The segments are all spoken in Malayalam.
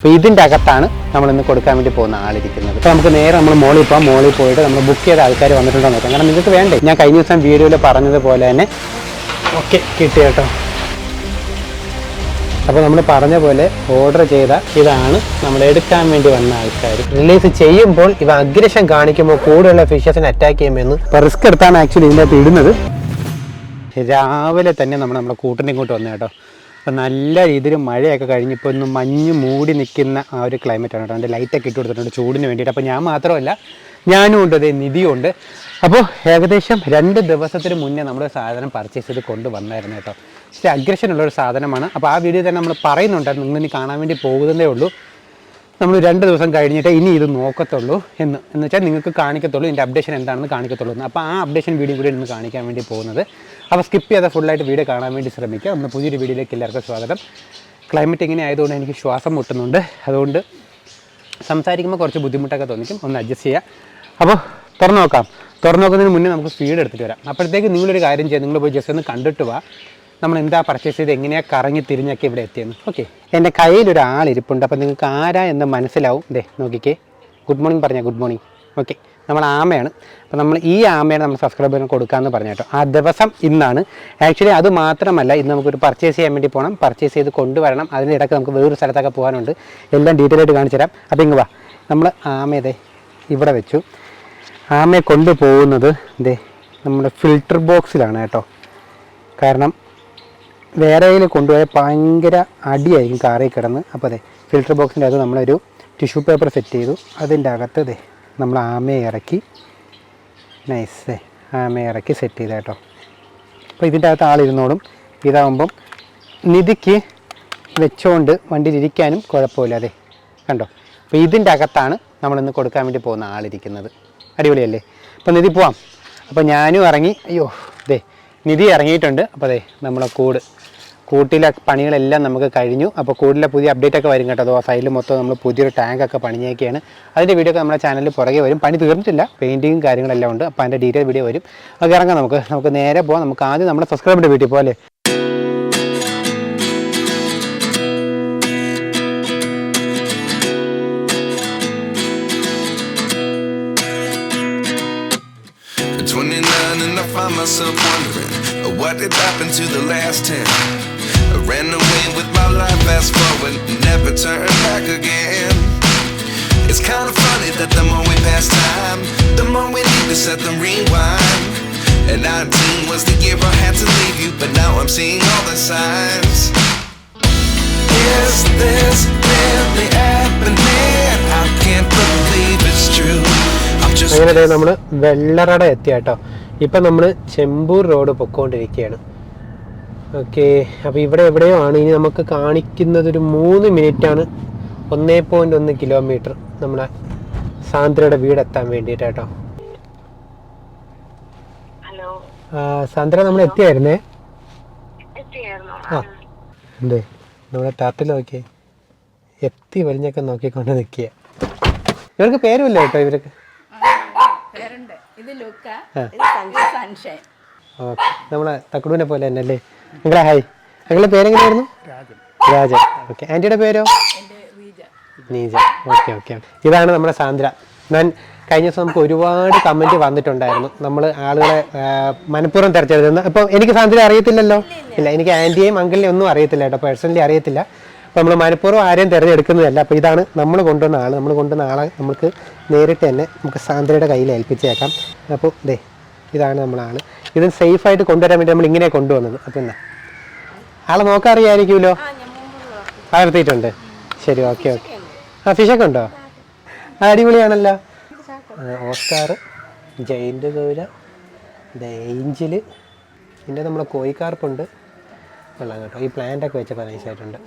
അപ്പോൾ ഇതിന്റെ അകത്താണ് നമ്മൾ ഇന്ന് കൊടുക്കാൻ വേണ്ടി പോകുന്ന ആളിരിക്കുന്നത്. അപ്പോൾ നമുക്ക് നേരെ നമ്മൾ മോളിൽ പോകാം മോളിൽ പോയിട്ട് നമ്മൾ ബുക്ക് ചെയ്ത ആൾക്കാർ വന്നിട്ടുണ്ടോ നോക്കാം. കാരണം നിങ്ങൾക്ക് വേണ്ടേ? ഞാൻ കഴിഞ്ഞ ദിവസം വീഡിയോയിൽ പറഞ്ഞതുപോലെ തന്നെ ഓക്കെ കിട്ടി കേട്ടോ. അപ്പോൾ നമ്മൾ പറഞ്ഞ പോലെ ഓർഡർ ചെയ്ത ഇതാണ് നമ്മൾ എടുക്കാൻ വേണ്ടി വന്ന ആൾക്കാർ റിലീസ് ചെയ്യുമ്പോൾ ഇവ അഗ്രഷൻ കാണിക്കുമ്പോൾ കൂടുതലുള്ള ഫിഷസിനെ അറ്റാക്ക് ചെയ്യുമെന്ന് ഇപ്പോൾ റിസ്ക് എടുത്താണ് ആക്ച്വലി ഇതിന്റെ അകത്ത് ഇടുന്നത്. രാവിലെ തന്നെ നമ്മൾ നമ്മുടെ കൂട്ടിനെ ഇങ്ങോട്ട് വന്നു കേട്ടോ. അപ്പം നല്ല രീതിയിൽ മഴയൊക്കെ കഴിഞ്ഞ് ഇപ്പോൾ ഒന്ന് മഞ്ഞ് മൂടി നിൽക്കുന്ന ആ ഒരു ക്ലൈമറ്റാണ് കേട്ടോ. അതിന്റെ ലൈറ്റൊക്കെ ഇട്ട് കൊടുത്തിട്ടുണ്ട് ചൂടിന് വേണ്ടിയിട്ട്. അപ്പോൾ ഞാൻ മാത്രമല്ല ഞാനും ഉണ്ട് അതേ നിധിയും ഉണ്ട്. അപ്പോൾ ഏകദേശം രണ്ട് ദിവസത്തിന് മുന്നേ നമ്മൾ സാധനം പർച്ചേസ് ചെയ്ത് കൊണ്ടുവന്നായിരുന്നു കേട്ടോ. ഇച്ചിരി അഗ്രഷൻ ഉള്ളൊരു സാധനമാണ്. അപ്പോൾ ആ വീഡിയോ തന്നെ നമ്മൾ പറയുന്നുണ്ടായിരുന്നു നിങ്ങളിനി കാണാൻ വേണ്ടി പോകുന്നതേ ഉള്ളൂ. നമ്മൾ രണ്ട് ദിവസം കഴിഞ്ഞിട്ട് ഇനി ഇത് നോക്കത്തുള്ളൂ എന്ന്. എന്ന് വെച്ചാൽ നിങ്ങൾക്ക് കാണിക്കത്തുള്ളൂ. ഇതിന്റെ അപ്ഡേഷൻ എന്താണെന്ന് കാണിക്കത്തുള്ളൂ അപ്പോൾ ആ അപ്ഡേഷൻ വീഡിയോ കൂടി ഇന്ന് കാണിക്കാൻ വേണ്ടി പോകുന്നത്. അപ്പോൾ സ്കിപ്പ് ചെയ്താൽ ഫുള്ളായിട്ട് വീഡിയോ കാണാൻ വേണ്ടി ശ്രമിക്കുക. നമ്മൾ പുതിയൊരു വീഡിയോയിലേക്ക് എല്ലാവർക്കും സ്വാഗതം. ക്ലൈമറ്റ് ഇങ്ങനെ ആയതുകൊണ്ട് എനിക്ക് ശ്വാസം മുട്ടുന്നുണ്ട്. അതുകൊണ്ട് സംസാരിക്കുമ്പോൾ കുറച്ച് ബുദ്ധിമുട്ടൊക്കെ തോന്നിക്കും. ഒന്ന് അഡ്ജസ്റ്റ് ചെയ്യുക. അപ്പോൾ തുറന്നു നോക്കാം. തുറന്നു നോക്കുന്നതിന് മുന്നേ നമുക്ക് സ്പീഡ് എടുത്തിട്ട് വരാം. അപ്പോഴത്തേക്ക് നിങ്ങളൊരു കാര്യം ചെയ്യുക. നിങ്ങൾ പോയി ജസ്റ്റ് ഒന്ന് കണ്ടിട്ട് വാ. നമ്മൾ എന്താ പർച്ചേസ് ചെയ്ത് എങ്ങനെയാണ് കറങ്ങി തിരിഞ്ഞൊക്കെ ഇവിടെ എത്തിയെന്ന്? ഓക്കെ എന്റെ കയ്യിലൊരു ആളിരിപ്പുണ്ട്. അപ്പോൾ നിങ്ങൾക്ക് ആരാ എന്ന് മനസ്സിലാവും. ദേ നോക്കിക്കേ. ഗുഡ് മോർണിംഗ് പറഞ്ഞാൽ ഗുഡ് മോർണിംഗ് ഓക്കെ നമ്മൾ ആമയാണ്. അപ്പോൾ നമ്മൾ ഈ ആമയാണ് നമ്മൾ സബ്സ്ക്രൈബറിന് കൊടുക്കാമെന്ന് പറഞ്ഞു കേട്ടോ. ആ ദിവസം ഇന്നാണ്. ആക്ച്വലി അത് മാത്രമല്ല ഇന്ന് നമുക്കൊരു പർച്ചേസ് ചെയ്യാൻ വേണ്ടി പോകണം പർച്ചേസ് ചെയ്ത് കൊണ്ടുവരണം. അതിന്റെ ഇടയ്ക്ക് നമുക്ക് വേറൊരു സ്ഥലത്തൊക്കെ പോകാനുണ്ട്. എല്ലാം ഡീറ്റെയിൽ ആയിട്ട് കാണിച്ചു തരാം. അപ്പോൾ ഇങ്ങ് വാ. നമ്മൾ ആമയതേ ഇവിടെ വെച്ചു. ആമയെ കൊണ്ടുപോകുന്നത് ദേ നമ്മുടെ ഫിൽട്ടർ ബോക്സിലാണ് കേട്ടോ. കാരണം വേറെ കൊണ്ടുപോയാൽ ഭയങ്കര അടിയായിരിക്കും കാറിൽ കിടന്ന്. അപ്പോൾ അതെ ഫിൽട്ടർ ബോക്സിന്റെ അത് നമ്മളൊരു ടിഷ്യൂ പേപ്പർ സെറ്റ് ചെയ്തു. അതിന്റെ അകത്ത് അതെ നമ്മൾ ആമയെ ഇറക്കി നൈസ് ആമയെ ഇറക്കി സെറ്റ് ചെയ്ത കേട്ടോ. അപ്പോൾ ഇതിന്റെ അകത്ത് ആളിരുന്നോളും. ഇതാകുമ്പം നിധിക്ക് വെച്ചുകൊണ്ട് വണ്ടിയിലിരിക്കാനും കുഴപ്പമില്ല അതെ കണ്ടോ? അപ്പോൾ ഇതിന്റെ അകത്താണ് നമ്മളിന്ന് കൊടുക്കാൻ വേണ്ടി പോകുന്ന ആളിരിക്കുന്നത്. അടിപൊളിയല്ലേ? അപ്പോൾ നിധി പോവാം. അപ്പോൾ ഞാനും ഇറങ്ങി. അയ്യോ അതെ നിധി ഇറങ്ങിയിട്ടുണ്ട്. അപ്പോൾ അതെ നമ്മളെ കൂട് കൂട്ടിലെ പണികളെല്ലാം നമുക്ക് കഴിഞ്ഞു. അപ്പോൾ കൂടിലെ പുതിയ അപ്ഡേറ്റ് ഒക്കെ വരും കേട്ടോ. അതോ സൈഡിൽ മൊത്തം നമ്മൾ പുതിയൊരു ടാങ്ക് ഒക്കെ പണിഞ്ഞേക്കാണ്. അതിന്റെ വീഡിയോ ഒക്കെ നമ്മുടെ ചാനലിൽ പുറകെ വരും. പണി തീർന്നിട്ടില്ല. പെയിന്റിങ്ങും കാര്യങ്ങളെല്ലാം ഉണ്ട്. അപ്പോൾ അതിന്റെ ഡീറ്റെയിൽ വീഡിയോ വരും. അത് ഇറങ്ങാം നമുക്ക്. നമുക്ക് നേരെ പോകാം നമുക്ക് ആദ്യം നമ്മുടെ സബ്സ്ക്രൈബറിന്റെ വീട്ടിൽ പോലെ At 29 and I find myself wondering what did happen to the last 10. I ran away with my life, fast forward, never turn back again. It's kind of funny that the more we pass time, the more we need to set them rewind. And 19 was the year I had to leave you, but now I'm seeing all the signs. Is this really happening? I can't believe it's true. അങ്ങനെ നമ്മൾ വെള്ളറട എത്തിയാട്ടോ ഇപ്പം നമ്മൾ ചെമ്പൂർ റോഡ് പൊക്കോണ്ടിരിക്കുകയാണ് ഓക്കെ അപ്പോൾ ഇവിടെ എവിടെയോ ആണ്. ഇനി നമുക്ക് കാണിക്കുന്നത് ഒരു മൂന്ന് മിനിറ്റാണ്. ഒന്നേ പോയിന്റ് ഒന്ന് കിലോമീറ്റർ നമ്മുടെ സാന്ദ്രയുടെ വീടെത്താൻ വേണ്ടിയിട്ട് കേട്ടോ സാന്ദ്ര നമ്മൾ എത്തിയായിരുന്നേ? ആ എന്തേ? നമ്മുടെ ടാത്തിൽ നോക്കിയേ. എത്തി വലിഞ്ഞൊക്കെ നോക്കിക്കൊണ്ട് നിൽക്കുക ഇവർക്ക് പേരുമില്ല കേട്ടോ ഇവർക്ക്. പേരുണ്ട്. ഇത് ലുക്ക. ഇത് സൺഷൈൻ സൺഷൈൻ ഓക്കെ നമ്മളെ തക്കുടൂനെ പോലെ തന്നെ അല്ലേ നിങ്ങളെ ഹായ് നിങ്ങളുടെ പേരെങ്ങനെയായിരുന്നു? രാജൻ. ഓക്കെ ആന്റിയുടെ പേരോ? നീജ. ഓക്കെ ഓക്കെ ഇതാണ് നമ്മുടെ സാന്ദ്ര. ഞാൻ കഴിഞ്ഞ ദിവസം നമുക്ക് ഒരുപാട് കമന്റ് വന്നിട്ടുണ്ടായിരുന്നു. നമ്മൾ ആളുകളെ മനഃപൂർവം തിരച്ചെടുത്തിരുന്നു അപ്പോൾ എനിക്ക് സാന്ദ്ര അറിയത്തില്ലല്ലോ? ഇല്ല എനിക്ക് ആന്റിയെയും അങ്കിളിനെയും ഒന്നും അറിയത്തില്ല കേട്ടോ. പേഴ്സണലി അറിയത്തില്ല. അപ്പോൾ നമ്മൾ മനഃപൂർവം ആരെയും തിരഞ്ഞെടുക്കുന്നതല്ല. അപ്പോൾ ഇതാണ് നമ്മൾ കൊണ്ടുവന്ന ആൾ നമ്മൾ കൊണ്ടുവന്ന ആളെ നമുക്ക് നേരിട്ട് തന്നെ നമുക്ക് സാന്ദ്രയുടെ കയ്യിൽ ഏൽപ്പിച്ചേക്കാം. അപ്പോൾ ദേ ഇതാണ് നമ്മളാണ് ഇത് സേഫായിട്ട് കൊണ്ടുവരാൻ വേണ്ടി നമ്മൾ ഇങ്ങനെ കൊണ്ടുവന്നത്. അപ്പം ആളെ നോക്കാൻ അറിയാമായിരിക്കുമല്ലോ? വളർത്തിയിട്ടുണ്ട് ശരി ഓക്കെ ഓക്കെ. ആ ഫിഷൊക്കെ ഉണ്ടോ? ആ അടിപൊളിയാണല്ലോ. Oscar giant Gaura ഏഞ്ചിൽ. പിന്നെ നമ്മളെ കോയിക്കാർപ്പുണ്ട് വെള്ളം കേട്ടോ. ഈ പ്ലാന്റ് ഒക്കെ വെച്ചപ്പോൾ നൈസായിട്ടുണ്ട്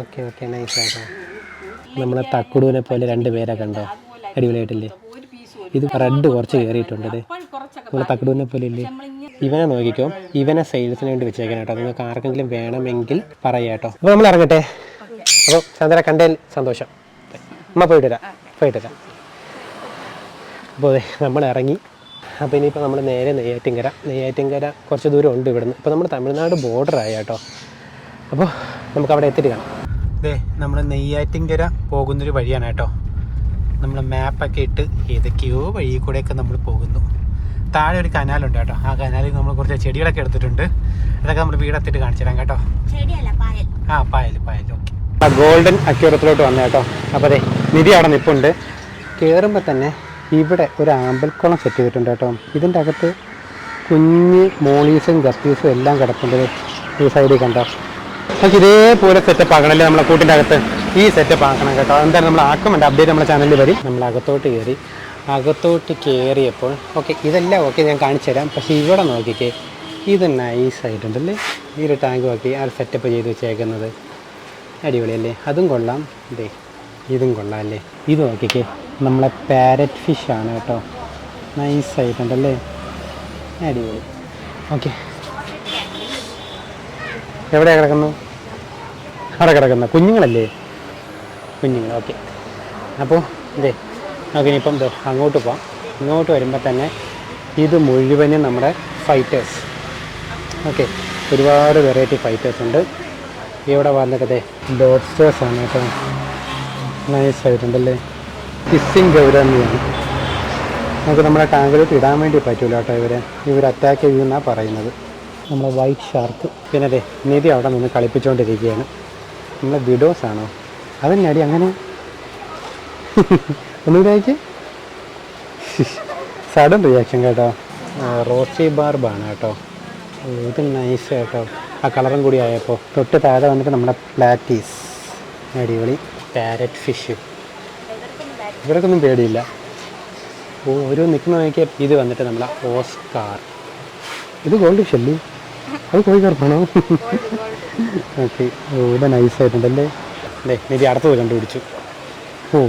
ഓക്കെ ഓക്കെ നൈസായിട്ടോ നമ്മളെ തക്കുടൂനെ പോലെ രണ്ട് പേരൊക്കെ ഉണ്ടോ അടിപൊളിയായിട്ടില്ലേ? ഇത് റെഡ് കുറച്ച് കയറിയിട്ടുണ്ട് ഇത് നമ്മളെ തക്കുടൂനെ പോലെ ഇല്ലേ? ഇവനെ നോക്കിക്കോ. ഇവനെ സെയിൽസിന് വേണ്ടി വെച്ചേക്കാൻ കേട്ടോ. നിങ്ങൾക്ക് ആർക്കെങ്കിലും വേണമെങ്കിൽ പറയാം കേട്ടോ. അപ്പോൾ നമ്മൾ ഇറങ്ങട്ടെ. അപ്പോൾ ചന്ദ്ര കണ്ടതിൽ സന്തോഷം. അമ്മ പോയിട്ട് വരാം. പോയിട്ട് വരാം. അപ്പോൾ അതെ നമ്മൾ ഇറങ്ങി. അപ്പോൾ ഇനിയിപ്പോൾ നമ്മൾ നേരെ നെയ്യാറ്റിൻകര. നെയ്യാറ്റിൻകര കുറച്ച് ദൂരം ഉണ്ട് ഇവിടുന്ന്. ഇപ്പോൾ നമ്മൾ തമിഴ്നാട് ബോർഡർ ആയ കേട്ടോ. അപ്പോൾ നമുക്ക് അവിടെ എത്തിയിട്ട് കാണാം. അതെ നമ്മൾ നെയ്യാറ്റിങ്കര പോകുന്നൊരു വഴിയാണ് കേട്ടോ. നമ്മൾ മാപ്പൊക്കെ ഇട്ട് ഏതൊക്കെയോ വഴി കൂടെയൊക്കെ നമ്മൾ പോകുന്നു. താഴെ ഒരു കനാലുണ്ട് കേട്ടോ. ആ കനാലിൽ നമ്മൾ കുറച്ച് ചെടികളൊക്കെ എടുത്തിട്ടുണ്ട്. അതൊക്കെ നമ്മൾ വീടെത്തിട്ട് കാണിച്ചു തരാം കേട്ടോ. ചെടിയല്ല പായൽ. ആ പായൽ പായൽ. ഓക്കെ. ഗോൾഡൻ അക്യൂറത്തിലോട്ട് വന്നു കേട്ടോ. അപ്പോൾ അതെ നിധി അവിടെ നിപ്പുണ്ട്. കയറുമ്പോൾ തന്നെ ഇവിടെ ഒരു ആമ്പൽക്കുളം സെറ്റ് ചെയ്തിട്ടുണ്ട് കേട്ടോ. ഇതിന്റെ അകത്ത് കുഞ്ഞ് മോളീസും ഗപ്പീസും എല്ലാം കിടപ്പുണ്ട്. ഈ സൈഡിൽ കണ്ടോ. നമുക്ക് ഇതേപോലെ സെറ്റപ്പ് ആകണമല്ലേ നമ്മളെ കൂട്ടിന്റെ അകത്ത്? ഈ സെറ്റപ്പ് ആക്കണം കേട്ടോ. എന്തായാലും നമ്മൾ ആക്കുമ്പോൾ അപ്ഡേറ്റ് നമ്മുടെ ചാനലിൽ വരും. നമ്മൾ അകത്തോട്ട് കയറി. അകത്തോട്ട് കയറിയപ്പോൾ ഓക്കെ ഇതെല്ലാം ഓക്കെ ഞാൻ കാണിച്ചു തരാം. പക്ഷേ ഇവിടെ നോക്കിക്കേ ഇത് നൈസ് ആയിട്ടുണ്ടല്ലേ? ഈ ഒരു ടാങ്ക് നോക്കി ആ സെറ്റപ്പ് ചെയ്ത് വെച്ചേക്കുന്നത്. അടിപൊളിയല്ലേ? അതും കൊള്ളാം. ഇതേ ഇതും കൊള്ളാം അല്ലേ? ഇത് നോക്കിക്കേ നമ്മളെ പാരറ്റ് ഫിഷാണ് കേട്ടോ. നൈസ് ആയിട്ടുണ്ടല്ലേ? അടിപൊളി. ഓക്കെ എവിടെയാണ് കിടക്കുന്നു? അവിടെ കിടക്കുന്ന. കുഞ്ഞുങ്ങളല്ലേ? കുഞ്ഞുങ്ങൾ. ഓക്കെ. അപ്പോൾ ഇതേ നമുക്ക് ഇനിയിപ്പം ദേ അങ്ങോട്ട് പോവാം. ഇങ്ങോട്ട് വരുമ്പോൾ തന്നെ ഇത് മുഴുവനും നമ്മുടെ ഫൈറ്റേഴ്സ് ഓക്കെ. ഒരുപാട് വെറൈറ്റി ഫൈറ്റേഴ്സ് ഉണ്ട്. ഇവിടെ വന്നിട്ടതേ ഡോട്ട്സ്റ്റേഴ്സ് ആണ് കേട്ടോ. നൈസ് ആയിട്ടുണ്ടല്ലേ? കിസ്സിങ് ഗൗരമിയാണ് നമുക്ക് നമ്മുടെ ടാങ്കിലോട്ട് ഇടാൻ വേണ്ടി പറ്റൂല കേട്ടോ ഇവരെ. ഇവർ അറ്റാക്ക് ചെയ്യുമെന്നാണ് പറയുന്നത്. നമ്മുടെ വൈറ്റ് ഷാർക്ക് പിന്നെ അതെ നിധി അവിടെ നിന്ന് കളിപ്പിച്ചുകൊണ്ടിരിക്കുകയാണ് നമ്മളെ വിഡോസ് ആണോ? അതെന്നാടി അങ്ങനെ. ഒന്നുകൂടെ സഡൻ റിയാക്ഷൻ കേട്ടോ. റോസി ബാർബാണ് കേട്ടോ. ഇത് നൈസ് കേട്ടോ. ആ കളറും കൂടി ആയപ്പോൾ തൊട്ട് താഴെ വന്നിട്ട് നമ്മുടെ പ്ലാറ്റീസ് അടിപൊളി. പാരറ്റ് ഫിഷ് ഇവർക്കൊന്നും പേടിയില്ല. ഓരോ നിൽക്കുന്ന നോക്കിയാൽ ഇത് വന്നിട്ട് നമ്മളെ ഓസ്കാർ ഇത് ഗോൾഡ് ഫിഷ് അല്ലേ അത് കോഴിക്കാർ പോണോ ഓക്കെ ഓ ഇത് നൈസ് ആയിട്ടുണ്ടല്ലേ? അല്ലേ നിധി അടുത്തത് കണ്ടുപിടിച്ചു. ഓ.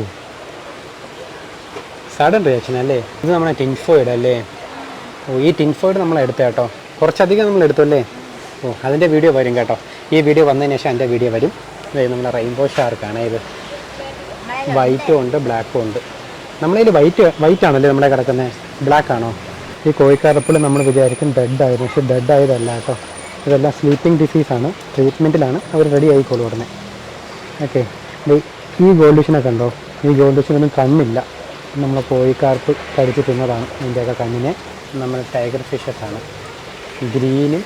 സഡൻ റിയാക്ഷൻ അല്ലേ? ഇത് നമ്മുടെ ടിൻഫോയിഡ് അല്ലേ? ഓ ഈ ടിൻഫോയിഡ് നമ്മൾ എടുത്ത കേട്ടോ. കുറച്ചധികം നമ്മൾ എടുത്തു അല്ലേ? ഓ അതിന്റെ വീഡിയോ വരും കേട്ടോ. ഈ വീഡിയോ വന്നതിന് ശേഷം എന്റെ വീഡിയോ വരും. അതായത് നമ്മുടെ റെയിൻബോ ഷാർക്കാണ് ഇത്. വൈറ്റും ഉണ്ട് ബ്ലാക്കും ഉണ്ട്. നമ്മളതിൽ വൈറ്റ് വൈറ്റ് ആണല്ലേ നമ്മുടെ കിടക്കുന്നത് ബ്ലാക്ക് ആണോ? ഈ കോഴിക്കാരപ്പിൾ നമ്മൾ വിചാരിക്കും ഡെഡ് ആയിരുന്നു. പക്ഷേ ഡെഡ് ആയതല്ല കേട്ടോ. ഇതെല്ലാം സ്ലീപ്പിംഗ് ഡിസീസാണ് ട്രീറ്റ്മെന്റിലാണ് അവർ റെഡി ആയിക്കോളൂ ഉടനെ. ഓക്കെ ഈ ഗോൾഡ് കണ്ടോ? ഈ ഗോൾഡ് ഫിഷിനൊന്നും കണ്ണില്ല. നമ്മൾ കോഴിക്കാർപ്പ് കടിച്ച് തിന്നതാണ്. ഇതിന്റെയൊക്കെ കണ്ണിനെ നമ്മൾ ടൈഗർ ആണ് ഗ്രീനും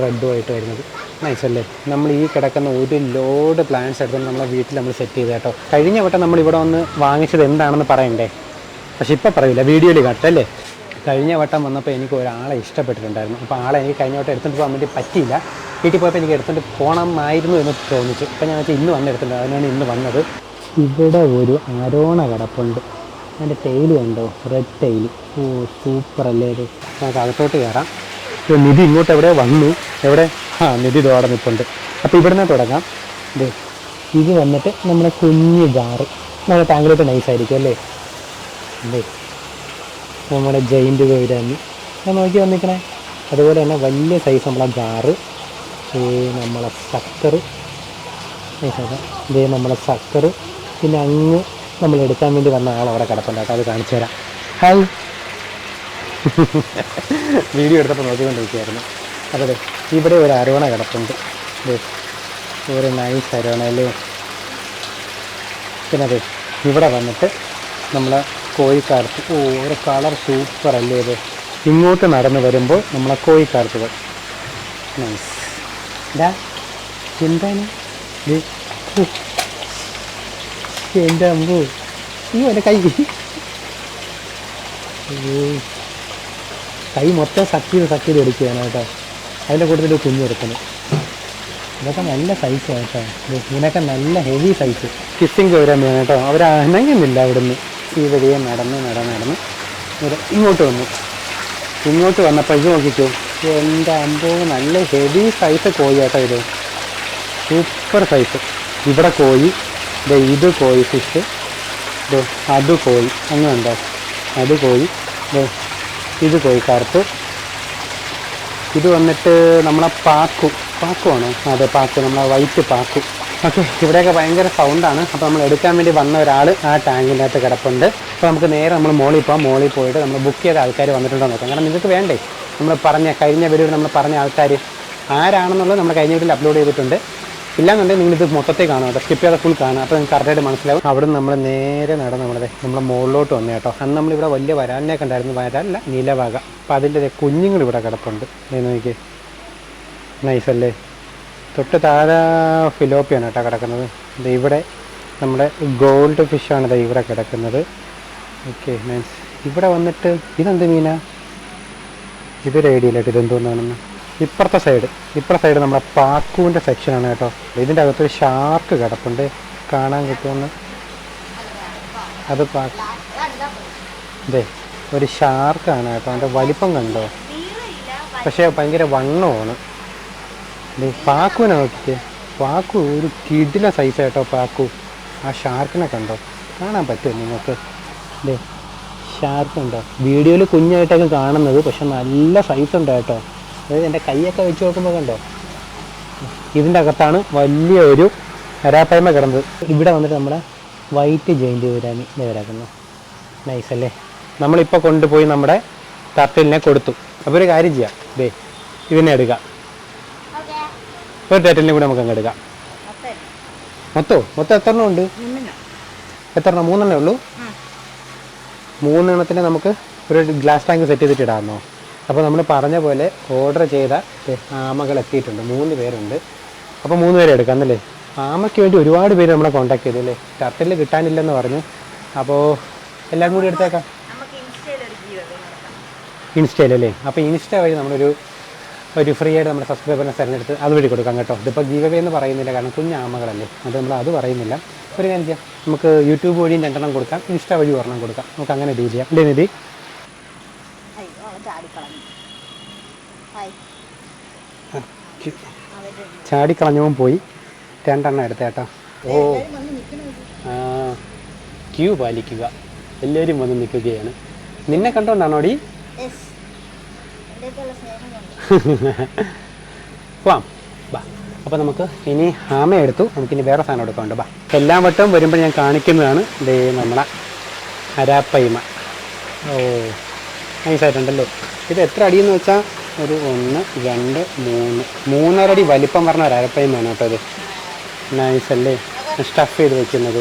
റെഡും ആയിട്ട് വരുന്നത്. നൈസ് അല്ലേ? നമ്മൾ ഈ കിടക്കുന്ന ഒരു ലോഡ് പ്ലാന്റ്സ് എടുത്ത് നമ്മളെ വീട്ടിൽ നമ്മൾ സെറ്റ് ചെയ്ത് കേട്ടോ. കഴിഞ്ഞ വട്ടം നമ്മൾ ഇവിടെ വന്ന് വാങ്ങിച്ചത് എന്താണെന്ന് പറയണ്ടേ? പക്ഷെ ഇപ്പോൾ പറയില്ല വീഡിയോയിൽ കാട്ടല്ലേ കഴിഞ്ഞ വട്ടം വന്നപ്പോൾ എനിക്ക് ഒരാളെ ഇഷ്ടപ്പെട്ടിട്ടുണ്ടായിരുന്നു. അപ്പോൾ ആളെ എനിക്ക് കഴിഞ്ഞ വട്ടം എടുത്തിട്ട് പോകാൻ വേണ്ടി പറ്റിയില്ല. വീട്ടിൽ പോയപ്പോൾ എനിക്ക് എടുത്തിട്ട് പോകണമായിരുന്നു എന്ന് തോന്നിച്ചു. അപ്പോൾ ഞാൻ വെച്ചാൽ ഇന്ന് വന്ന് എടുത്തിട്ടുണ്ട്. അതിനാണ് ഇന്ന് വന്നത്. ഇവിടെ ഒരു അരോണ കിടപ്പുണ്ട്. അതിന്റെ ടെയിൽ കണ്ടോ? റെഡ് ടെയിൽ ഓ സൂപ്പർ അല്ലേ ഇത്? നമുക്ക് അകത്തോട്ട് കയറാം. ഇപ്പോൾ നിധി ഇങ്ങോട്ട് എവിടെ വന്നു? എവിടെ? ആ നിധി ഇതോടെ നിൽപ്പുണ്ട് അപ്പോൾ ഇവിടെ നിന്ന് തുടങ്ങാം. ഇത് ഇത് വന്നിട്ട് നമ്മുടെ കുഞ്ഞ് ജാറ്. നമ്മുടെ ടാങ്കിലോട്ട് നൈസായിരിക്കും അല്ലേ? അല്ലേ നമ്മുടെ ജയിന്റ് ഗൗരാമി ഞാൻ നോക്കി വന്നിക്കണേ അതുപോലെ തന്നെ വലിയ സൈസ് നമ്മളെ ജാറ്. നമ്മളെ ശക്കർ ഇതേ നമ്മളെ ശക്കർ പിന്നെ അങ്ങ് നമ്മൾ എടുക്കാൻ വേണ്ടി വന്ന ആൾ അവിടെ കിടപ്പുണ്ട് കേട്ടോ. അത് കാണിച്ചു തരാം. ഹായ് വീഡിയോ എടുത്തപ്പോൾ നോക്കിക്കൊണ്ടിരിക്കുകയായിരുന്നു. അതെ ഇവിടെ ഒരു അരോണ കിടപ്പുണ്ട്. ഒരു നൈസ് അരോണ അല്ലേ പിന്നെ അതെ ഇവിടെ വന്നിട്ട് നമ്മളെ കോഴിക്കാർത്ത് ഓ ഒരു കളർ സൂപ്പർ അല്ലേ ഇത്? ഇങ്ങോട്ട് നടന്ന് വരുമ്പോൾ നമ്മളെ കോഴിക്കാർത്തുകൾ നൈസ് ഇതാ എന്താണ്? എന്റെ അമ്പു. ഈ എന്റെ കൈ. കൈ മൊത്തം സക്ക് ചെയ്ത് സക്ക് ചെയ്ത് എടുക്കുകയാണ് കേട്ടോ. അതിന്റെ കൂട്ടത്തിൽ കുഞ്ഞ് എടുക്കണം ഇതൊക്കെ നല്ല സൈസ് കേട്ടോ. ഇത് ഇതിനൊക്കെ നല്ല ഹെവി സൈസ് കിസ്സിങ് ഗൗരമ്മയാണ് കേട്ടോ. അവർ അനങ്ങുന്നില്ല അവിടുന്ന്. ഈ വഴിയെ നടന്ന് നടന്ന് നടന്ന്. ഇങ്ങോട്ട് വന്നു. ഇങ്ങോട്ട് വന്നപ്പോൾ ഇത് നോക്കിക്കോ. എന്റെ അമ്പോ നല്ല ഹെവി സൈസ് കോഴി കേട്ടോ ഇത്. സൂപ്പർ സൈസ് ഇവിടെ കോഴി ഇത് കോഴി ഫിഷ് അത് കോഴി അങ്ങനെ ഉണ്ടോ അത് കോഴി ഇത് കറുപ്പ് ഇത് വന്നിട്ട് നമ്മളെ പാക്കു പാക്കു ആണോ? അതെ പാക്കു നമ്മളെ വൈറ്റ് പാക്കു. ഓക്കെ ഇവിടെയൊക്കെ ഭയങ്കര സൗണ്ടാണ് അപ്പോൾ നമ്മൾ എടുക്കാൻ വേണ്ടി വന്ന ഒരാൾ ആ ടാങ്കിന്റെ അകത്ത് കിടപ്പുണ്ട്. അപ്പോൾ നമുക്ക് നേരെ നമ്മൾ മോളിൽ പോകാം മോളിൽ പോയിട്ട് നമ്മൾ ബുക്ക് ചെയ്ത ആൾക്കാർ വന്നിട്ടുണ്ടോ നോക്കാം. കാരണം നിങ്ങൾക്ക് വേണ്ടേ? നമ്മൾ പറഞ്ഞ കഴിഞ്ഞ വീഡിയോയിൽ നമ്മൾ പറഞ്ഞ ആൾക്കാർ ആരാണെന്നുള്ളത് നമ്മൾ കഴിഞ്ഞ വീട്ടിൽ അപ്ലോഡ് ചെയ്തിട്ടുണ്ട്. ഇല്ലാന്നുണ്ടെങ്കിൽ നിങ്ങൾ ഇത് മൊത്തത്തിൽ കാണും കേട്ടോ. സ്കിപ്പ് ചെയ്താൽ ഫുൾ കാണാം. അപ്പോൾ നിങ്ങൾക്ക് കറക്റ്റായിട്ട് മനസ്സിലാവും. അവിടെ നമ്മൾ നേരെ നടന്ന് നമ്മുടെ നമ്മുടെ മുകളിലോട്ട് വന്നു കേട്ടോ. അന്ന് നമ്മളിവിടെ വലിയ വരാലിനെ കണ്ടായിരുന്നു. വരാനല്ല നീലവാക. അപ്പോൾ അതിന്റെ കുഞ്ഞുങ്ങൾ ഇവിടെ കിടപ്പുണ്ട്. നോക്കിയേ. നൈസ് അല്ലേ? തൊട്ട് താഴെ ഫിലോപ്പിയാണ് കേട്ടോ കിടക്കുന്നത്. ദേ ഇവിടെ നമ്മുടെ ഗോൾഡ് ഫിഷാണ് ഇവിടെ കിടക്കുന്നത്. ഓക്കെ മീൻസ് ഇവിടെ വന്നിട്ട് ഇതെന്ത് മീനാ? ഇതൊരു ഐഡിയ ഇല്ല ഇത് എന്തോന്നാണെന്ന് ഇപ്പുറത്തെ സൈഡ് ഇപ്പുറത്തെ സൈഡ് നമ്മുടെ പാക്കുവിന്റെ സെക്ഷനാണ് കേട്ടോ. ഇതിന്റെ അകത്തൊരു ഷാർക്ക് കിടപ്പുണ്ട്. കാണാൻ കിട്ടുമെന്ന്. അത് പാക്ക് ഇതേ ഒരു ഷാർക്കാണ് കേട്ടോ. അതിന്റെ വലിപ്പം കണ്ടോ? പക്ഷേ ഭയങ്കര വണ്ണമാണ്. പാക്കുവിനെ നോക്കിക്കേ. പാക്കു ഒരു കിടില സൈസ് കേട്ടോ പാക്കു. ആ ഷാർക്കിനെ കണ്ടോ? കാണാൻ പറ്റുമോ നിങ്ങൾക്ക്? ദേ ഷാർക്ക് ഉണ്ടോ വീഡിയോയിൽ കുഞ്ഞായിട്ടൊക്കെ കാണുന്നത് പക്ഷെ നല്ല സൈസ് ഉണ്ട് കേട്ടോ. അതായത് എന്റെ കൈയൊക്കെ വെച്ച് നോക്കുമ്പോൾ കണ്ടോ? ഇതിന്റെ അകത്താണ് വലിയ ഒരു കരാപ്പായ്മ കിടന്നത്. ഇവിടെ വന്നിട്ട് നമ്മുടെ വൈറ്റ് ജയിന്റ് വരാനി നേരാക്കുന്നു നൈസ് അല്ലേ? നമ്മളിപ്പോൾ കൊണ്ടുപോയി നമ്മുടെ ടർട്ടിലിനെ കൊടുത്തു. അപ്പോൾ ഒരു കാര്യം ചെയ്യാം. ദേ ഇതിനെ എടുക്കാം. ഒരു ടർട്ടിലിനെ കൂടെ നമുക്ക് അങ്ങ് എടുക്കാം. മൊത്തോ? മൊത്തം എത്ര എണ്ണം ഉണ്ട്? എത്ര എണ്ണം മൂന്നെണ്ണേ ഉള്ളൂ? മൂന്നെണ്ണത്തിന് നമുക്ക് ഒരു ഗ്ലാസ് ടാങ്ക് സെറ്റ് ചെയ്തിട്ട് ഇടാമെന്നോ അപ്പോൾ നമ്മൾ പറഞ്ഞ പോലെ ഓർഡർ ചെയ്ത ആമകൾ എത്തിയിട്ടുണ്ട്. മൂന്ന് പേരുണ്ട്. അപ്പോൾ മൂന്ന് പേരെ എടുക്കാം എന്നല്ലേ ആമയ്ക്ക് വേണ്ടി ഒരുപാട് പേര് നമ്മളെ കോൺടാക്ട് ചെയ്തു അല്ലേ? ടർട്ടിൽ കിട്ടാനില്ലെന്ന് പറഞ്ഞു. അപ്പോൾ എല്ലാവരും കൂടി എടുത്തേക്കാം. ഇൻസ്റ്റയിലല്ലേ അപ്പോൾ ഇൻസ്റ്റ വഴി നമ്മളൊരു ഒരു ഫ്രീ ആയിട്ട് നമ്മുടെ സബ്സ്ക്രൈബറിനെ തിരഞ്ഞെടുത്ത് അതുവഴി കൊടുക്കാം കേട്ടോ. ഇതിപ്പോൾ ഗീവവേ എന്ന് പറയുന്നില്ല കാരണം കുഞ്ഞാമകളല്ലേ അത് നമ്മൾ അത് പറയുന്നില്ല. ഒരു കാര്യം ചെയ്യാം. നമുക്ക് യൂട്യൂബ് വഴിയും രണ്ടെണ്ണം കൊടുക്കാം. ഇൻസ്റ്റ വഴി ഒരെണ്ണം കൊടുക്കാം. നമുക്ക് അങ്ങനെ ഡീൽ ചെയ്യാം. അല്ലേ നിധി? ചാടിക്കളഞ്ഞവും പോയി. രണ്ടെണ്ണം എടുത്തേട്ടാ ഓ. ആ ക്യൂ പാലിക്കുക. എല്ലാവരും വന്ന് നിൽക്കുകയാണ്. നിന്നെ കണ്ടോണ്ടാണോ ഡി പോവാം. ബാ. അപ്പോൾ നമുക്ക് ഇനി ആമ എടുത്തു. നമുക്കിനി വേറെ സാധനം എടുക്കാനുണ്ട്. ബാ. എല്ലാ വട്ടവും വരുമ്പോൾ ഞാൻ കാണിക്കുന്നതാണ്. ദേ നമ്മളെ അരാപ്പയ്മ. ഓ നൈസായിട്ടുണ്ടല്ലോ ഇത് എത്ര അടിയെന്ന് വെച്ചാൽ ഒരു ഒന്ന് രണ്ട് മൂന്ന്. മൂന്നര അടി വലിപ്പം പറഞ്ഞ ഒരു അരപ്പയ്മയാണ് കേട്ടോ ഇത്. നൈസല്ലേ സ്റ്റഫ് ചെയ്ത് വെക്കുന്നത്.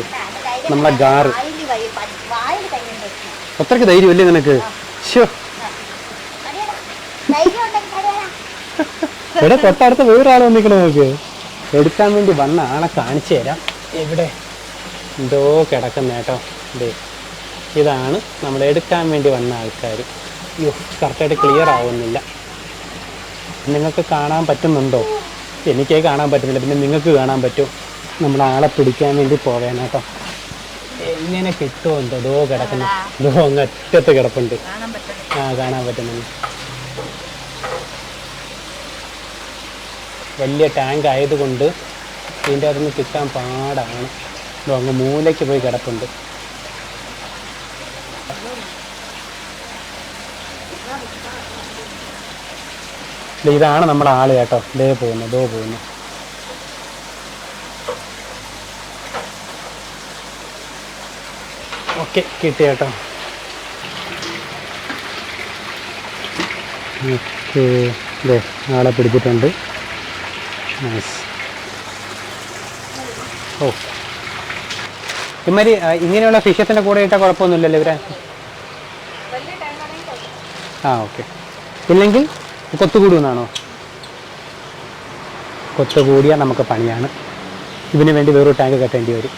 നമ്മളെ ഗാറ്. അത്രയ്ക്ക് ധൈര്യമല്ലേ നിനക്ക്? ഷോ ഇവിടെ തൊട്ടടുത്ത് വേറൊരാൾ വന്നിക്കണ നോക്ക്. എടുക്കാൻ വേണ്ടി വന്ന ആളെ കാണിച്ചു തരാം. എവിടെ? എന്തോ കിടക്കുന്ന കേട്ടോ. ഇതാണ് നമ്മൾ എടുക്കാൻ വേണ്ടി വന്ന ആൾക്കാർ അയ്യോ കറക്റ്റായിട്ട് ക്ലിയർ ആവുന്നില്ല. നിങ്ങൾക്ക് കാണാൻ പറ്റുന്നുണ്ടോ? എനിക്കേ കാണാൻ പറ്റുന്നില്ല. പിന്നെ നിങ്ങൾക്ക് കാണാൻ പറ്റും നമ്മുടെ ആളെ പിടിക്കാൻ വേണ്ടി പോവേനാട്ടോ എങ്ങനെ കിട്ടുമോ? എന്തോ കിടക്കുന്നു. ദോ അങ്ങ് അറ്റത്ത് കിടപ്പുണ്ട്. ആ കാണാൻ പറ്റുന്നുണ്ട്. വലിയ ടാങ്ക് ആയതുകൊണ്ട് ഇതിന്റെ അകത്തുനിന്ന് കിട്ടാൻ പാടാണ്. അങ്ങ് മൂലയ്ക്ക് പോയി കിടപ്പുണ്ട്. ഇതാണ് നമ്മുടെ ആൾ കേട്ടോ. ദേ പോകുന്നു ദോ പോകുന്നു. ഓക്കെ കിട്ടി കേട്ടോ. ഓക്കെ. ആളെ പിടിച്ചിട്ടുണ്ട്. നൈസ് ഓ. ഇമാതിരി ഇങ്ങനെയുള്ള ഫിഷസിന്റെ കൂടെ ഇട്ടാൽ കുഴപ്പമൊന്നുമില്ലല്ലോ ഇവരെ? ആ ഓക്കെ. ഇല്ലെങ്കിൽ കൊത്തുകൂടുമെന്നാണോ കൊത്തുകൂടിയാൽ നമുക്ക് പണിയാണ്. ഇതിന് വേണ്ടി വേറൊരു ടാങ്ക് കെട്ടേണ്ടി വരും.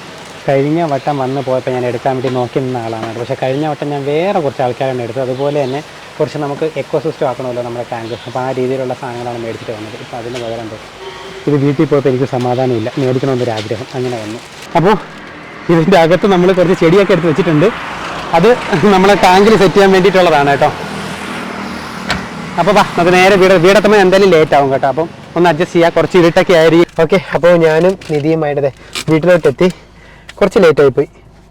കഴിഞ്ഞ വട്ടം വന്ന് പോയപ്പോൾ ഞാൻ എടുക്കാൻ വേണ്ടി നോക്കി നിന്ന ആളാണ് പക്ഷേ കഴിഞ്ഞ വട്ടം ഞാൻ വേറെ കുറച്ച് ആൾക്കാരാണ് എടുത്തത് അതുപോലെ തന്നെ കുറച്ച് നമുക്ക് എക്കോ സിസ്റ്റം ആക്കണമല്ലോ നമ്മുടെ ടാങ്ക്. അപ്പോൾ ആ രീതിയിലുള്ള സാധനങ്ങളാണ് മേടിച്ചിട്ട് വന്നത്. ഇപ്പോൾ അതിന് പകരം ഇത് വീട്ടിൽ പോയപ്പോൾ എനിക്ക് സമാധാനമില്ല. മേടിക്കണമെന്നൊരു ആഗ്രഹം. അങ്ങനെ വന്നു. അപ്പോൾ ഇതിന്റെ അകത്ത് നമ്മൾ കുറച്ച് ചെടിയൊക്കെ എടുത്ത് വെച്ചിട്ടുണ്ട്. അത് നമ്മളെ ടാങ്കിൽ സെറ്റ് ചെയ്യാൻ വേണ്ടിയിട്ടുള്ളതാണ് കേട്ടോ. അപ്പോൾ വാ നമുക്ക് നേരെ വീട് വീടെത്തുമ്പോൾ എന്തായാലും ലേറ്റ് ആവും കേട്ടോ. അപ്പം ഒന്ന് അഡ്ജസ്റ്റ് ചെയ്യാം. കുറച്ച് ഇരുട്ടൊക്കെ ആയിരിക്കും. ഓക്കെ അപ്പോൾ ഞാനും നിധിയുമായിട്ട് വീട്ടിലോട്ട് എത്തി. കുറച്ച് ലേറ്റ് ആയിപ്പോയി.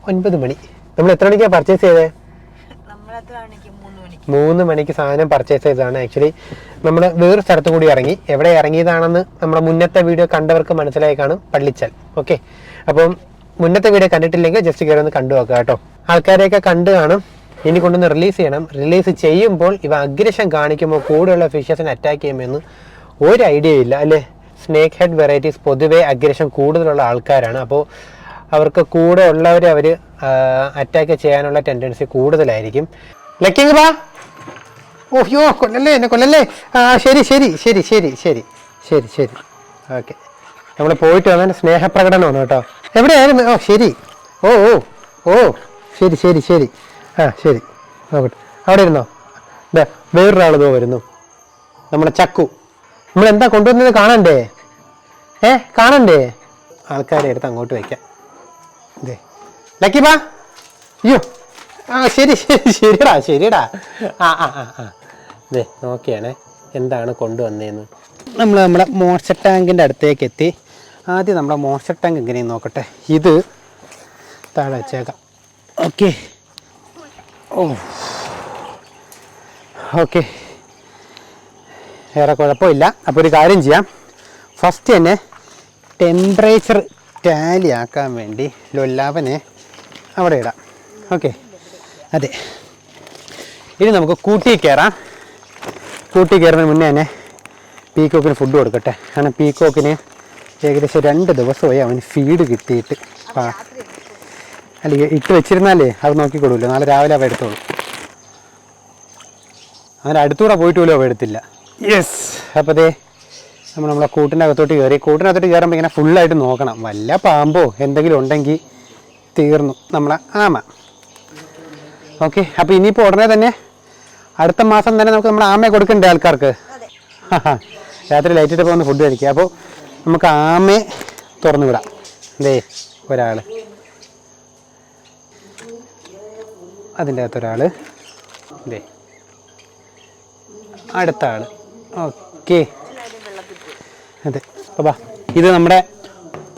ഒൻപത് മണി. നമ്മൾ എത്ര മണിക്കാണ് പർച്ചേസ് ചെയ്തത് മൂന്ന് മണിക്ക് സാധനം പർച്ചേസ് ചെയ്തതാണ്. ആക്ച്വലി നമ്മൾ വേറെ സ്ഥലത്ത് കൂടി ഇറങ്ങി. എവിടെ ഇറങ്ങിയതാണെന്ന് നമ്മുടെ മുന്നത്തെ വീഡിയോ കണ്ടവർക്ക് മനസ്സിലായി കാണും. പള്ളിച്ചൽ. ഓക്കെ അപ്പം മുന്നത്തെ വീഡിയോ കണ്ടിട്ടില്ലെങ്കിൽ ജസ്റ്റ് കയറി ഒന്ന് കണ്ടു നോക്കുക കേട്ടോ. ആൾക്കാരെയൊക്കെ കണ്ടു കാണും. ഇനി കൊണ്ടൊന്ന് റിലീസ് ചെയ്യണം. റിലീസ് ചെയ്യുമ്പോൾ ഇവ അഗ്രഷം കാണിക്കുമ്പോൾ കൂടെയുള്ള ഫിഷസിനെ അറ്റാക്ക് ചെയ്യുമെന്ന് ഒരു ഐഡിയ ഇല്ല അല്ലേ? സ്നേക്ക് ഹെഡ് വെറൈറ്റീസ് പൊതുവേ അഗ്രഷം കൂടുതലുള്ള ആൾക്കാരാണ്. അപ്പോൾ അവർക്ക് കൂടെ ഉള്ളവരെ അവർ അറ്റാക്ക് ചെയ്യാനുള്ള ടെൻഡൻസി കൂടുതലായിരിക്കും. ലക്കിംഗ് ബാ ഓഹ്യോ കൊല്ലല്ലേ എന്നെ കൊല്ലല്ലേ? ആ ശരി ശരി ശരി ശരി ശരി ശരി ശരി. ഓക്കെ. നമ്മൾ പോയിട്ട് വന്നതിന് സ്നേഹപ്രകടനമാണ് കേട്ടോ. എവിടെയായിരുന്നു? ഓ ശരി. ഓ ഓ ഓ ശരി ശരി ശരി. ആ ശരി. നോക്കട്ടെ. അവിടെ ഇരുന്നോ? ഇതോ വരുന്നു. നമ്മുടെ ചക്കു. നമ്മൾ എന്താ കൊണ്ടുവന്നത് കാണണ്ടേ? ഏ കാണണ്ടേ? ആൾക്കാരെ എടുത്ത് അങ്ങോട്ട് വയ്ക്കാം. ഇതേ ലക്കി ബാ അയ്യോ. ആ ശരി ശരി ശരിടാ ശരിടാ. ആ ആ ആ ആ. ദേ നോക്കിയാണേ എന്താണ് കൊണ്ടുവന്നതെന്ന് നമ്മൾ നമ്മുടെ മോർച്ച ടാങ്കിന്റെ അടുത്തേക്ക് എത്തി. ആദ്യം നമ്മുടെ മോർച്ച ടാങ്ക് എങ്ങനെയെന്ന് നോക്കട്ടെ. ഇത് താഴെ വെച്ചേക്കാം. ഓക്കെ. ഓ. ഓക്കെ. വേറെ കുഴപ്പമില്ല. അപ്പോൾ ഒരു കാര്യം ചെയ്യാം. ഫസ്റ്റ് തന്നെ ടെമ്പറേച്ചർ ടാലി ആക്കാൻ വേണ്ടി ലൊല്ലാവനെ അവിടെ ഇടാം. ഓക്കെ. അതെ. ഇനി നമുക്ക് കൂട്ടി കയറാം. കൂട്ടി കയറുന്നതിന് മുന്നേ തന്നെ പീക്കോക്കിന് ഫുഡ് കൊടുക്കട്ടെ. കാരണം പീക്കോക്കിന് ഏകദേശം രണ്ട് ദിവസമായി അവന് ഫീഡ് കിട്ടിയിട്ട്. ആ. അല്ല ഇട്ട് വെച്ചിരുന്നാലേ അത് നോക്കിക്കൊള്ളൂല്ലോ നാളെ രാവിലെ അവ എടുത്തോളൂ. അങ്ങനെ അടുത്തൂടെ പോയിട്ട് പോലും അവ എടുത്തില്ല. യെസ് അപ്പോൾ അതേ നമ്മൾ നമ്മളെ കൂട്ടിന്റെ അകത്തോട്ട് കയറി. കൂട്ടിനകത്തോട്ട് കയറുമ്പോൾ ഇങ്ങനെ ഫുള്ളായിട്ട് നോക്കണം. വല്ല പാമ്പോ എന്തെങ്കിലും ഉണ്ടെങ്കിൽ തീർന്നു നമ്മളെ ആമ. ഓക്കെ അപ്പോൾ ഇനിയിപ്പോൾ ഉടനെ തന്നെ അടുത്ത മാസം തന്നെ നമുക്ക് നമ്മുടെ ആമയെ കൊടുക്കണ്ടേ ആൾക്കാർക്ക്? രാത്രി ലൈറ്റിട്ട് പോകുന്ന ഫുഡ് കഴിക്കുക അപ്പോൾ നമുക്ക് ആമയെ തുറന്നു വിടാം ദേ ഒരാൾ അതിന്റെ അകത്ത് ഒരാൾ ദേ. അടുത്ത ആൾ ഓക്കെ. അതെ. അപ്പോൾ ഇത് നമ്മുടെ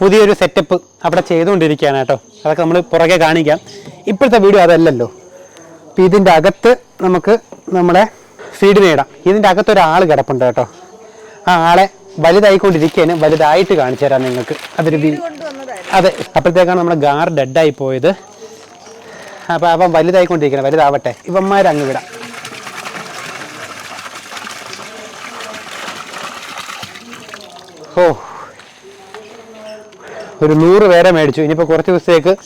പുതിയൊരു സെറ്റപ്പ് അവിടെ ചെയ്തുകൊണ്ടിരിക്കുകയാണ് കേട്ടോ. അതൊക്കെ നമ്മൾ പുറകെ കാണിക്കാം. ഇപ്പോഴത്തെ വീഡിയോ അതല്ലല്ലോ. അപ്പം ഇതിന്റെ അകത്ത് നമുക്ക് നമ്മുടെ ഫീഡിനെ ഇടാം. ഇതിന്റെ അകത്ത് ഒരാൾ കിടപ്പുണ്ട് കേട്ടോ. ആ ആളെ വലുതായിക്കൊണ്ടിരിക്കുകയാണ് വലുതായിട്ട് കാണിച്ചു തരാം നിങ്ങൾക്ക്. അതൊരു അതെ അപ്പോഴത്തേക്കാണ് നമ്മുടെ ഗാർ ഡെഡായി പോയത്. അപ്പോൾ അവൻ വലുതായിക്കൊണ്ടിരിക്കണം വലുതാവട്ടെ. ഇവന്മാരങ്ങ് വിടാം. ഓ ഒരു നൂറ് പേരെ മേടിച്ചു. ഇനിയിപ്പോൾ കുറച്ച് ദിവസത്തേക്ക്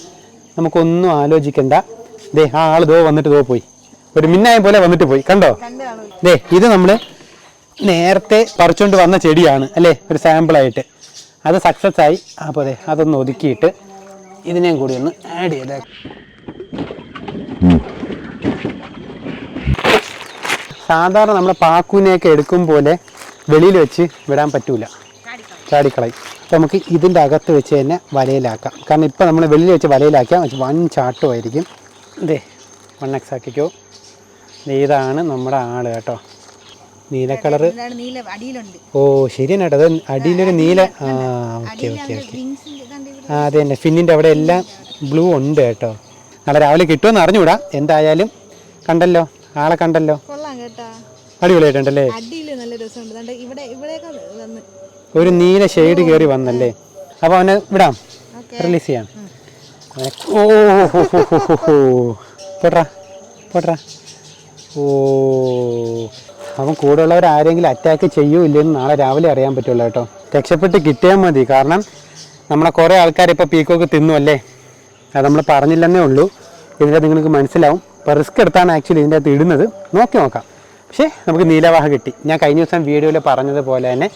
നമുക്കൊന്നും ആലോചിക്കണ്ട. ദേ ആ ആൾ ദോ വന്നിട്ട് ദോ പോയി. ഒരു മിന്നായം പോലെ വന്നിട്ട് പോയി. കണ്ടോ? ദേ ഇത് നമ്മൾ നേരത്തെ പറിച്ചുകൊണ്ട് വന്ന ചെടിയാണ് അല്ലേ? ഒരു സാമ്പിളായിട്ട് അത് സക്സസ് ആയി. അപ്പോൾ അതെ അതൊന്ന് ഒതുക്കിയിട്ട് ഇതിനെയും കൂടി ഒന്ന് ആഡ് ചെയ്തേ. സാധാരണ നമ്മൾ പാക്കൂനെയൊക്കെ എടുക്കും പോലെ വെളിയിൽ വെച്ച് വിടാൻ പറ്റൂല. ചാടിക്കളയും. അപ്പോൾ നമുക്ക് ഇതിന്റെ അകത്ത് വെച്ച് തന്നെ വലയിലാക്കാം. കാരണം ഇപ്പോൾ നമ്മൾ വെളിയിൽ വെച്ച് വലയിലാക്കിയാൽ വൻ ചാട്ടമായിരിക്കും. ഇതേ വൺ എക്സ് ആക്കിക്കോ ഇതാണ് നമ്മുടെ ആൾ കേട്ടോ. നീല കളറ്. അടിയിലുണ്ട്. ഓ ശരിയാണ് കേട്ടോ. അത് അടിയിലൊരു നീല ആ ഓക്കെ ഓക്കെ ഓക്കെ. ആ അത് തന്നെ. ഫിന്നിന്റെ അവിടെ എല്ലാം ബ്ലൂ ഉണ്ട് കേട്ടോ. നാളെ രാവിലെ കിട്ടുമെന്ന് അറിഞ്ഞൂടാ എന്തായാലും കണ്ടല്ലോ. ആളെ കണ്ടല്ലോ. അടിപൊളിയായിട്ടുണ്ടല്ലേ? ഒരു നീല ഷെയ്ഡ് കയറി വന്നല്ലേ? അപ്പോൾ അവനെ വിടാം. റിലീസ് ചെയ്യാം. ഓ. പോട്ടാ പോട്രാ. ഓ. അവൻ കൂടെ ഉള്ളവർ ആരെങ്കിലും അറ്റാക്ക് ചെയ്യൂ ഇല്ലെന്ന് നാളെ രാവിലെ അറിയാൻ പറ്റുള്ളൂ കേട്ടോ. രക്ഷപ്പെട്ട് കിട്ടിയാൽ മതി. കാരണം നമ്മളെ കുറേ ആൾക്കാർ ഇപ്പോൾ പീക്കോക്ക് തിന്നു അല്ലേ? അത് നമ്മൾ പറഞ്ഞില്ലെന്നേ ഉള്ളൂ. ഇതിന്റെ നിങ്ങൾക്ക് മനസ്സിലാവും. ഇപ്പോൾ റിസ്ക് എടുത്താണ് ആക്ച്വലി ഇതിന്റെ അകത്ത് ഇടുന്നത്. നോക്കി നോക്കാം. പക്ഷേ നമുക്ക് നീലവാഹ കിട്ടി. ഞാൻ കഴിഞ്ഞ ദിവസം വീഡിയോയിൽ പറഞ്ഞതുപോലെ തന്നെ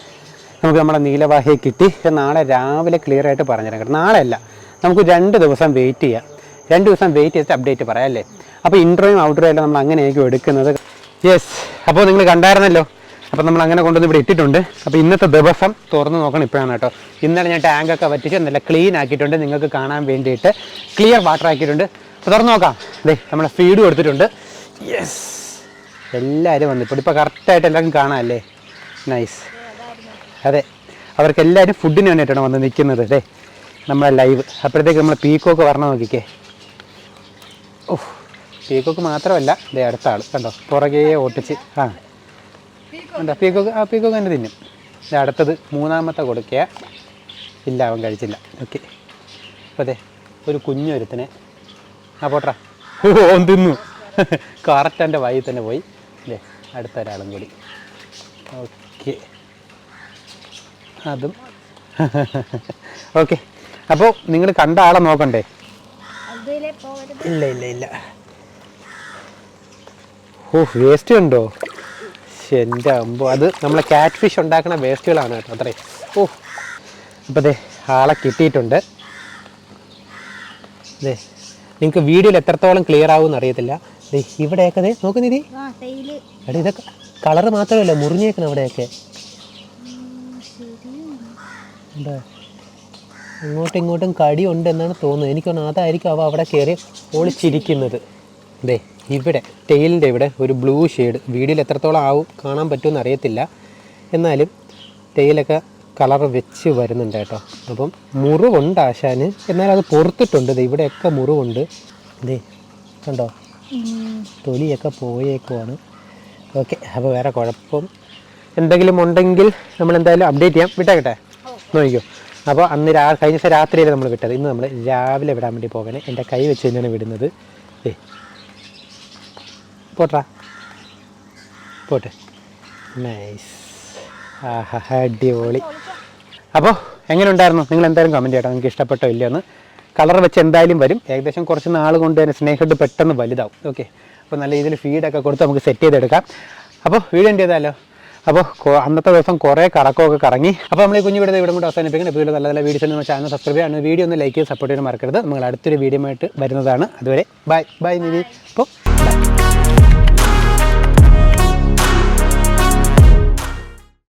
നമുക്ക് നമ്മുടെ നീലവാഹയെ കിട്ടി. നാളെ രാവിലെ ക്ലിയർ ആയിട്ട് പറഞ്ഞുതരാം കേട്ടോ. നാളെ അല്ല. നമുക്ക് രണ്ട് ദിവസം വെയിറ്റ് ചെയ്യാം. രണ്ട് ദിവസം വെയിറ്റ് ചെയ്തിട്ട് അപ്ഡേറ്റ് പറയാം അല്ലേ? അപ്പോൾ ഇൻട്രോയും ഔട്ട്രോയും എല്ലാം നമ്മൾ അങ്ങനെയായിരിക്കും എടുക്കുന്നത്. യെസ് അപ്പോൾ നിങ്ങൾ കണ്ടായിരുന്നല്ലോ. അപ്പോൾ നമ്മൾ അങ്ങനെ കൊണ്ടുവന്ന് ഇവിടെ ഇട്ടിട്ടുണ്ട്. അപ്പോൾ ഇന്നത്തെ ദിവസം തുറന്ന് നോക്കണം ഇപ്പോഴാണ് കേട്ടോ. ഇന്നലെ ഞാൻ ടാങ്കൊക്കെ വറ്റിച്ച് നല്ല ക്ലീൻ ആക്കിയിട്ടുണ്ട്. നിങ്ങൾക്ക് കാണാൻ വേണ്ടിയിട്ട് ക്ലിയർ വാട്ടർ ആക്കിയിട്ടുണ്ട്. അപ്പോൾ തുറന്ന് നോക്കാം. അതെ നമ്മളെ ഫീഡ് കൊടുത്തിട്ടുണ്ട് യെസ് എല്ലാവരും വന്നു. ഇപ്പോൾ കറക്റ്റായിട്ട് എല്ലാവർക്കും കാണാമല്ലേ നൈസ് അതെ. അവർക്ക് എല്ലാവരും ഫുഡിന് വേണ്ടിയിട്ടാണ് വന്ന് നിൽക്കുന്നത്. അല്ലേ നമ്മളെ ലൈവ് അപ്പോഴത്തേക്ക് നമ്മൾ പീക്കോക്ക് വരണം നോക്കിക്കേ. ഓഹ് പീക്കോക്ക് മാത്രമല്ല ദേ അടുത്ത ആൾ കണ്ടോ? പുറകെ ഓട്ടിച്ച് ആ. കണ്ടോ? പീക്കോക്ക് ആ പീക്കോക്ക് തന്നെ തിന്നും. ദേ അടുത്തത് മൂന്നാമത്തെ കൊടുക്കുക ഇല്ല അവൻ കഴിച്ചില്ല. ഓക്കെ അപ്പോൾ അതെ ഒരു കുഞ്ഞൊരുത്തിനെ. ആ പോട്ടാ ഓ ഓൻ തിന്നു. കറക്റ്റ് എന്റെ വായിൽ തന്നെ പോയി. അല്ലേ അടുത്ത ഒരാളും കൂടി. ഓക്കെ അതും. ഓക്കെ അപ്പോൾ നിങ്ങൾ കണ്ട ആളെ നോക്കണ്ടേ? ഇല്ല ഇല്ല ഇല്ല. ഓ വേസ്റ്റ് ഉണ്ടോ? എന്റെ അമ്പോ. അത് നമ്മളെ കാറ്റ് ഫിഷ് ഉണ്ടാക്കുന്ന വേസ്റ്റുകളാണ് കേട്ടോ അത്രേ. ഓ അപ്പോൾ അതെ ആളെ കിട്ടിയിട്ടുണ്ട്. അതെ നിങ്ങൾക്ക് വീഡിയോയിൽ എത്രത്തോളം ക്ലിയർ ആവുമെന്ന് അറിയത്തില്ല. ദേ ഇവിടെയൊക്കെ ദേ നോക്ക് നിധി. ആ തേയിൽ. എടാ ഇതൊക്കെ കളറ് മാത്രമല്ല മുറിഞ്ഞേക്കണം അവിടെയൊക്കെ? എന്താ? അങ്ങോട്ടും ഇങ്ങോട്ടും കടി എന്നാണ് തോന്നുന്നത്. എനിക്ക് തോന്നുന്നു അതായിരിക്കും അവ അവിടെ കയറി ഒളിച്ചിരിക്കുന്നത്. ദേ ഇവിടെ ടെയിലിന്റെ ഇവിടെ ഒരു ബ്ലൂ ഷെയ്ഡ് വീഡിയോയിൽ എത്രത്തോളം ആവും കാണാൻ പറ്റുമെന്ന് അറിയത്തില്ല. എന്നാലും ടെയിലൊക്കെ കളർ വെച്ച് വരുന്നുണ്ട് കേട്ടോ. അപ്പം മുറിവുണ്ട് ആശാന്. എന്നാൽ അത് പൊറത്തിട്ടുണ്ട്. ഇവിടെയൊക്കെ മുറിവുണ്ട്. ദേ കണ്ടോ? തൊലിയൊക്കെ പോയേക്കുവാണ്. ഓക്കെ അപ്പോൾ വേറെ കുഴപ്പം എന്തെങ്കിലും ഉണ്ടെങ്കിൽ നമ്മൾ എന്തായാലും അപ്ഡേറ്റ് ചെയ്യാം. വിട്ടേക്കട്ടെ? നോക്കിക്കോ. അപ്പോൾ അന്ന് രാ കഴിഞ്ഞ ദിവസം രാത്രിയല്ലേ നമ്മൾ വിട്ടത്. ഇന്ന് നമ്മൾ രാവിലെ വിടാൻ വേണ്ടി പോകണേ. എന്റെ കൈ വെച്ച് തന്നെയാണ് വിടുന്നത്. ഏ പോട്ടാ പോട്ടെ. നൈസ് ആഹാ അടിപൊളി. അപ്പോൾ എങ്ങനെ ഉണ്ടായിരുന്നു? നിങ്ങൾ എന്തായാലും കമന്റ് ചെയ്യട്ടോ നിങ്ങൾക്ക് ഇഷ്ടപ്പെട്ടോ ഇല്ലയെന്ന് കളർ വെച്ച് എന്തായാലും വരും. ഏകദേശം കുറച്ച് നാൾ കൊണ്ട് തന്നെ സ്നേഹഡ് പെട്ടെന്ന് വലുതാവും. ഓക്കെ അപ്പോൾ നല്ല രീതിയിൽ ഫീഡൊക്കെ കൊടുത്ത് നമുക്ക് സെറ്റ് ചെയ്തെടുക്കാം. അപ്പോൾ വീഡിയോ എന്ത് അപ്പോൾ അന്നത്തെ ദിവസം കുറേ കറക്കമൊക്കെ കറങ്ങി. അപ്പോൾ നമ്മൾ ഈ കുഞ്ഞു വീഡിയോ ഇവിടെ കൂടെ അവസാനിപ്പിക്കണം ഇപ്പോൾ നല്ല നല്ല വീഡിയോസ് നമ്മൾ ചാനൽ സബ്സ്ക്രൈബ് ചെയ്യാൻ വീഡിയോ ഒന്ന് ലൈക്ക് ചെയ്ത് സപ്പോർട്ട് ചെയ്യാൻ മറക്കരുത്. നമ്മൾ അടുത്തൊരു വീഡിയോ ആയിട്ട് വരുന്നതാണ്. അതുവരെ ബൈ. ബൈ നിവി. അപ്പോൾ